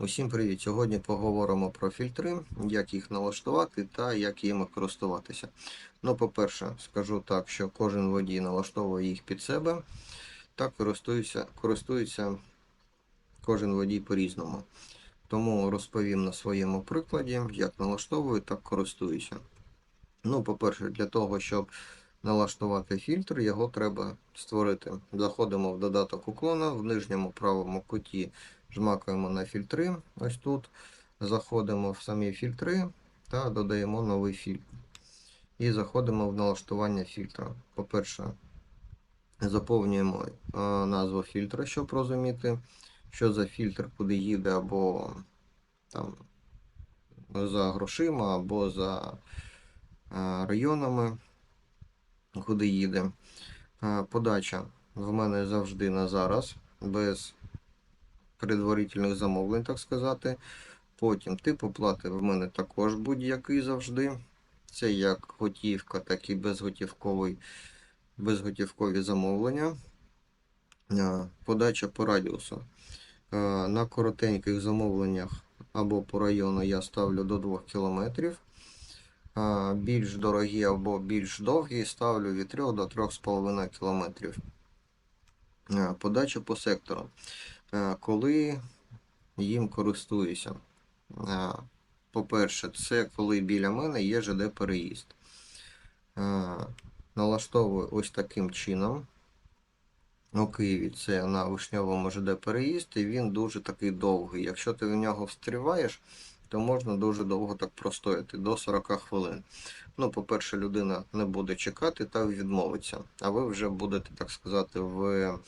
Усім привіт! Сьогодні поговоримо про фільтри, як їх налаштувати та як їми користуватися. Ну, по-перше, скажу так, що кожен водій налаштовує їх під себе та користується, користується кожен водій по-різному. Тому розповім на своєму прикладі, як налаштовую та користуюся. Ну, по-перше, для того, щоб налаштувати фільтр, його треба створити. Заходимо в додаток уклона, в нижньому правому куті жмакаємо на фільтри. Ось тут. Заходимо в самі фільтри та додаємо новий фільтр. І заходимо в налаштування фільтра. По-перше, заповнюємо е, назву фільтра, щоб розуміти, що за фільтр куди їде, або там за грошима, або за е, районами, куди їде. Е, Подача в мене завжди на зараз, без предварительних замовлень, так сказати. Потім тип оплати в мене також будь-який завжди. Це як готівка, так і безготівковий, безготівкові замовлення. Подача по радіусу. На коротеньких замовленнях або по району я ставлю до 2 км. Більш дорогі або більш довгі ставлю від 3 до 3,5 км. Подача по сектору. Е, Коли їм користуюся. Е, По-перше, це коли біля мене є ЖД переїзд. Е, Налаштовую ось таким чином. У Києві це на вишньовому ЖД переїзд, і він дуже такий довгий. Якщо ти в нього встріваєш, то можна дуже довго так простояти, до 40 хвилин. Ну, по-перше, людина не буде чекати та відмовиться. А ви вже будете, так сказати, в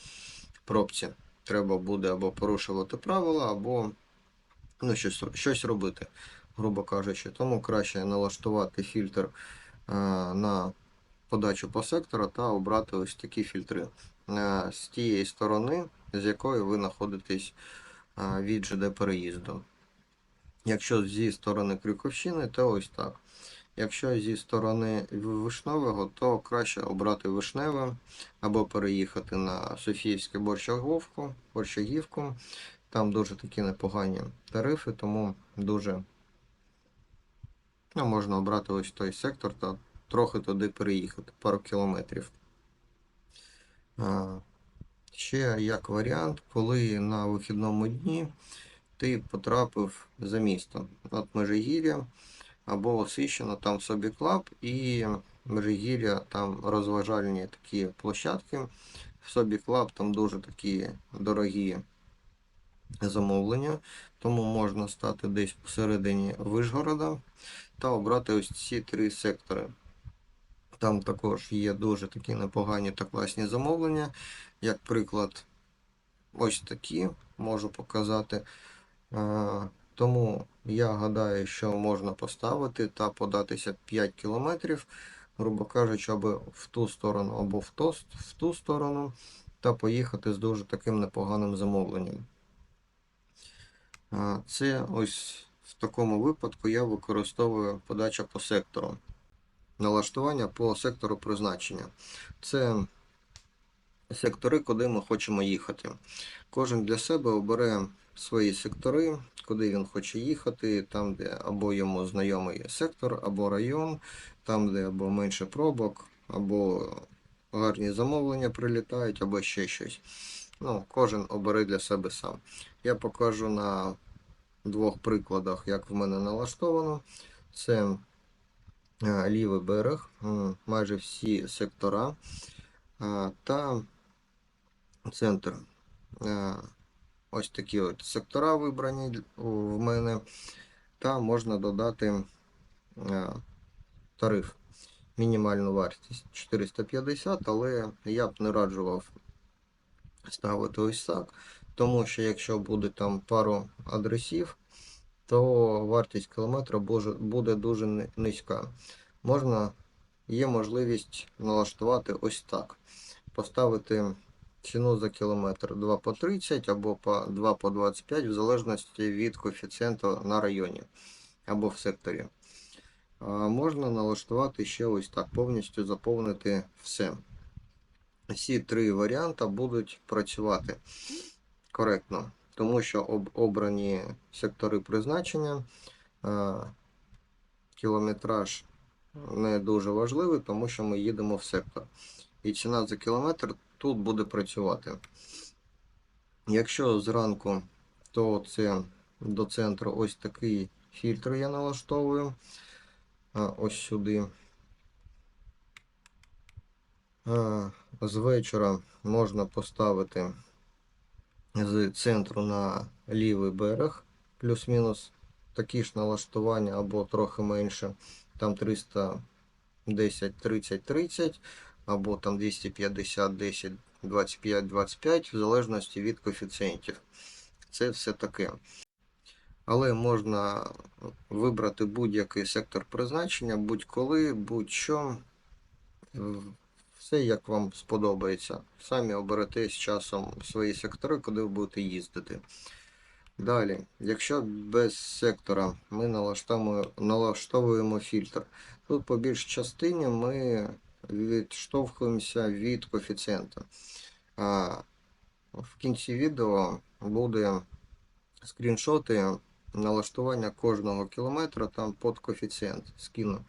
пробці. Треба буде або порушувати правила, або ну, щось, щось робити, грубо кажучи. Тому краще налаштувати фільтр е, на подачу по сектору та обрати ось такі фільтри е, з тієї сторони, з якої ви знаходитесь е, від ЖД переїзду. Якщо зі сторони Крюковщини, то ось так. Якщо зі сторони Вишневого, то краще обрати Вишневе або переїхати на Софіївське Борщагівку, Борщагівку. Там дуже такі непогані тарифи, тому дуже ну, можна обрати ось той сектор та трохи туди переїхати, пару кілометрів. А, Ще як варіант, коли на вихідному дні ти потрапив за місто. От Межигір'я або Осищено, там собі клаб і Межигір'я, там розважальні такі площадки. В собі клаб там дуже такі дорогі замовлення, тому можна стати десь посередині Вишгорода та обрати ось ці три сектори. Там також є дуже такі непогані та класні замовлення. Як приклад, ось такі можу показати. Тому я гадаю, що можна поставити та податися 5 кілометрів, грубо кажучи, або в ту сторону, або в ту, в ту сторону, та поїхати з дуже таким непоганим замовленням. Це ось в такому випадку я використовую подача по сектору. Налаштування по сектору призначення. Це сектори, куди ми хочемо їхати. Кожен для себе обере свої сектори, куди він хоче їхати, там, де або йому знайомий сектор, або район, там, де або менше пробок, або гарні замовлення прилітають, або ще щось. Ну, Кожен обере для себе сам. Я покажу на двох прикладах, як в мене налаштовано. Це е, лівий берег, майже всі сектора е, та центр. Ось такі от сектора вибрані в мене. Та можна додати е, тариф. Мінімальну вартість 450, але я б не раджував ставити ось так. Тому що якщо буде там пару адресів, то вартість кілометра буде дуже низька. Можна, є можливість налаштувати ось так. Поставити ціну за кілометр 2 по 30 або по 2 по 25, в залежності від коефіцієнту на районі або в секторі. Можна налаштувати ще ось так, повністю заповнити все. Всі три варіанти будуть працювати коректно. тому що об, обрані сектори призначення, кілометраж не дуже важливий, тому що ми їдемо в сектор. І ціна за кілометр тут буде працювати. Якщо зранку, то це до центру ось такий фільтр я налаштовую. Ось сюди. З вечора можна поставити з центру на лівий берег, плюс-мінус такі ж налаштування або трохи менше. Там 310, 30, 30, або там 250, 10, 25, 25, в залежності від коефіцієнтів. Це все таке. Але можна вибрати будь-який сектор призначення, будь-коли, будь-що. Все як вам сподобається. Самі оберете з часом свої сектори, куди ви будете їздити. Далі, якщо без сектора ми налаштовуємо, налаштовуємо фільтр, тут по більш частині ми відштовхуємося від коефіцієнта. В кінці відео буде скріншоти налаштування кожного кілометра там під коефіцієнт скину.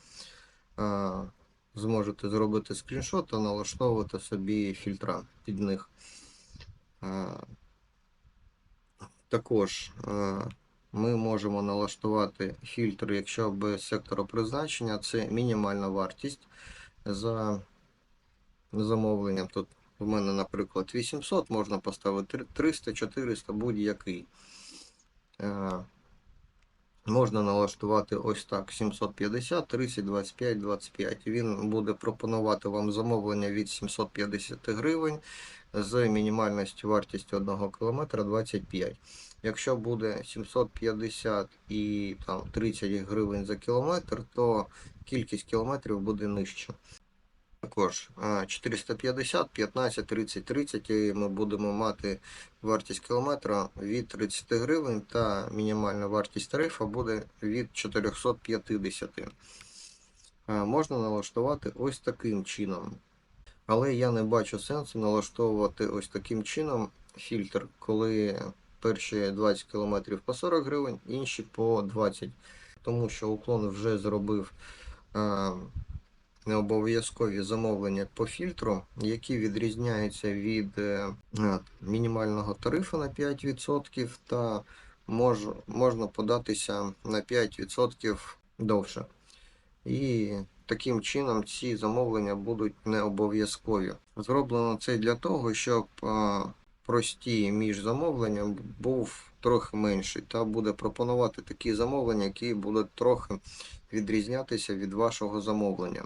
Зможете зробити скріншот та налаштовувати собі фільтра під них. Також ми можемо налаштувати фільтр, якщо без сектору призначення, це мінімальна вартість за замовленням. Тут у мене, наприклад, 800, можна поставити 300, 400, будь-який. Е, Можна налаштувати ось так: 750, 30, 25, 25. Він буде пропонувати вам замовлення від 750 гривень з мінімальністю вартістю 1 км 25. Якщо буде 750 і там 30 гривень за кілометр, то кількість кілометрів буде нижча. Також е, 450, 15, 30, 30 і ми будемо мати вартість кілометра від 30 гривень та мінімальна вартість тарифа буде від 450. Е, Можна налаштувати ось таким чином. Але я не бачу сенсу налаштовувати ось таким чином фільтр, коли перші 20 км по 40 гривень, інші по 20. Тому що уклон вже зробив е, необов'язкові замовлення по фільтру, які відрізняються від е, е, мінімального тарифу на 5% та мож, можна податися на 5% довше. І таким чином ці замовлення будуть не обов'язкові. Зроблено це для того, щоб простій між замовленням був трохи менший, та буде пропонувати такі замовлення, які будуть трохи відрізнятися від вашого замовлення.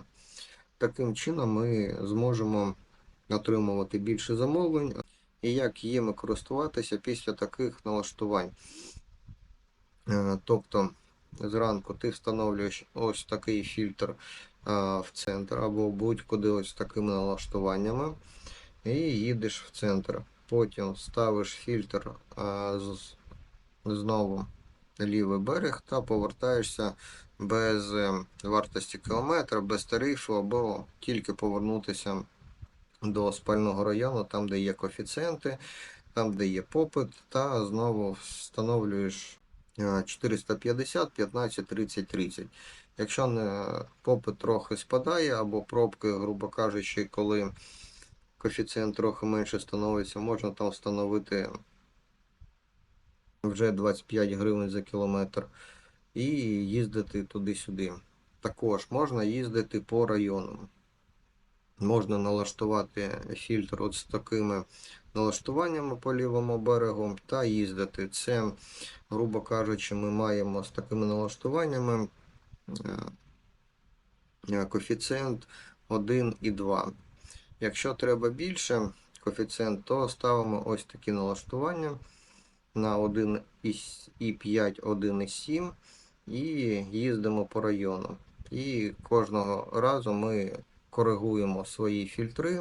Таким чином ми зможемо отримувати більше замовлень і як їми користуватися після таких налаштувань. Е, Тобто зранку ти встановлюєш ось такий фільтр е, в центр або будь-куди ось такими налаштуваннями і їдеш в центр. Потім ставиш фільтр е, з- знову лівий берег та повертаєшся без е, вартості кілометра, без тарифу, або тільки повернутися до спального району, там, де є коефіцієнти, там, де є попит, та знову встановлюєш е, 450, 15, 30, 30. Якщо не попит трохи спадає, або пробки, грубо кажучи, коли коефіцієнт трохи менше становиться, можна там встановити вже 25 гривень за кілометр і їздити туди-сюди. Також можна їздити по району. Можна налаштувати фільтр от з такими налаштуваннями по лівому берегу та їздити. Це, грубо кажучи, ми маємо з такими налаштуваннями е, коефіцієнт 1 і 2. Якщо треба більше коефіцієнт, то ставимо ось такі налаштування на 1,5, 1,7 і їздимо по району. І кожного разу ми коригуємо свої фільтри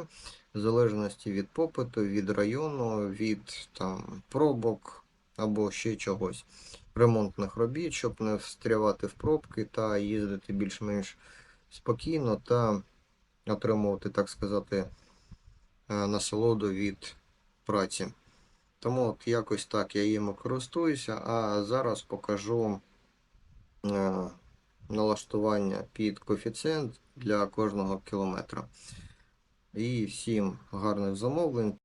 в залежності від попиту, від району, від там, пробок або ще чогось. Ремонтних робіт, щоб не встрявати в пробки та їздити більш-менш спокійно та отримувати, так сказати, е, насолоду від праці. Тому от якось так я їм користуюся, а зараз покажу е, налаштування під коефіцієнт для кожного кілометра. І всім гарних замовлень.